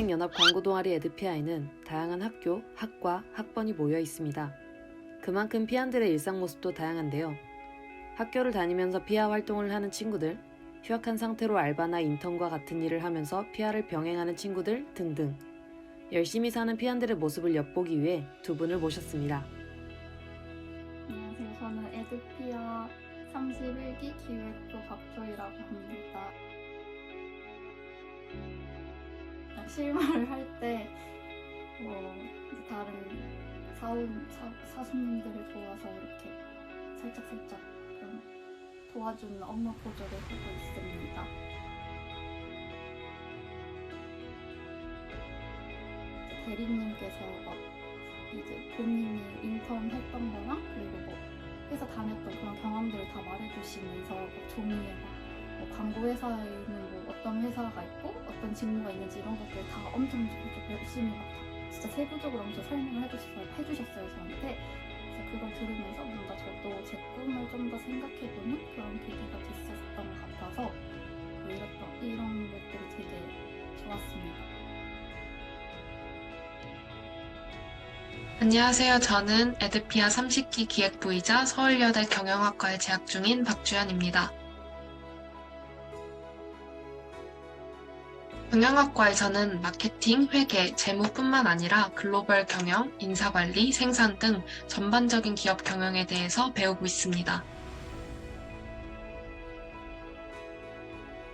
학생연합 광고 동아리 에드피아에는 다양한 학교, 학과, 학번이 모여 있습니다. 그만큼 피안들의 일상 모습도 다양한데요. 학교를 다니면서 피아 활동을 하는 친구들, 휴학한 상태로 알바나 인턴과 같은 일을 하면서 피아를 병행하는 친구들 등등 열심히 사는 피안들의 모습을 엿보기 위해 두 분을 모셨습니다. 안녕하세요. 저는 에드피아 31기 기획부 박조이라고 합니다. 실무를 할때 뭐, 다른 사원, 사, 사수님들을 도와서 이렇게 살짝 살짝 좀 도와주는 업무 보조를 하고 있습니다. 대리님께서 막 이제 본인이 인턴 했던 거랑 그리고 뭐 회사 다녔던 그런 경험들을 다 말해주시면서 뭐 종이에 막 뭐 광고 회사에는 뭐 어떤 회사가 있고 어떤 직무가 있는지 이런 것들 다 엄청 열심히 막다 진짜 세부적으로 엄청 설명을 해주셨어요, 해주셨어요 저한테 그래서 그걸 들으면서 뭔가 저도 제 꿈을 좀 더 생각해보는 그런 계기가 됐었던 것 같아서 뭐 이랬던, 이런 것들이 되게 좋았습니다. 안녕하세요. 저는 에드피아 30기 기획부이자 서울여대 경영학과에 재학 중인 박주연입니다. 경영학과에서는 마케팅, 회계, 재무뿐만 아니라 글로벌 경영, 인사관리, 생산 등 전반적인 기업 경영에 대해서 배우고 있습니다.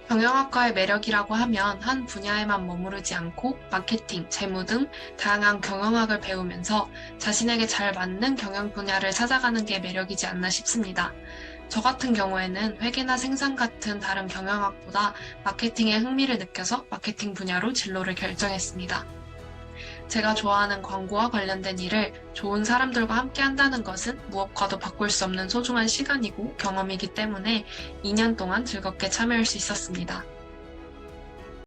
경영학과의 매력이라고 하면 한 분야에만 머무르지 않고 마케팅, 재무 등 다양한 경영학을 배우면서 자신에게 잘 맞는 경영 분야를 찾아가는 게 매력이지 않나 싶습니다. 저 같은 경우에는 회계나 생산 같은 다른 경영학보다 마케팅에 흥미를 느껴서 마케팅 분야로 진로를 결정했습니다. 제가 좋아하는 광고와 관련된 일을 좋은 사람들과 함께 한다는 것은 무엇과도 바꿀 수 없는 소중한 시간이고 경험이기 때문에 2년 동안 즐겁게 참여할 수 있었습니다.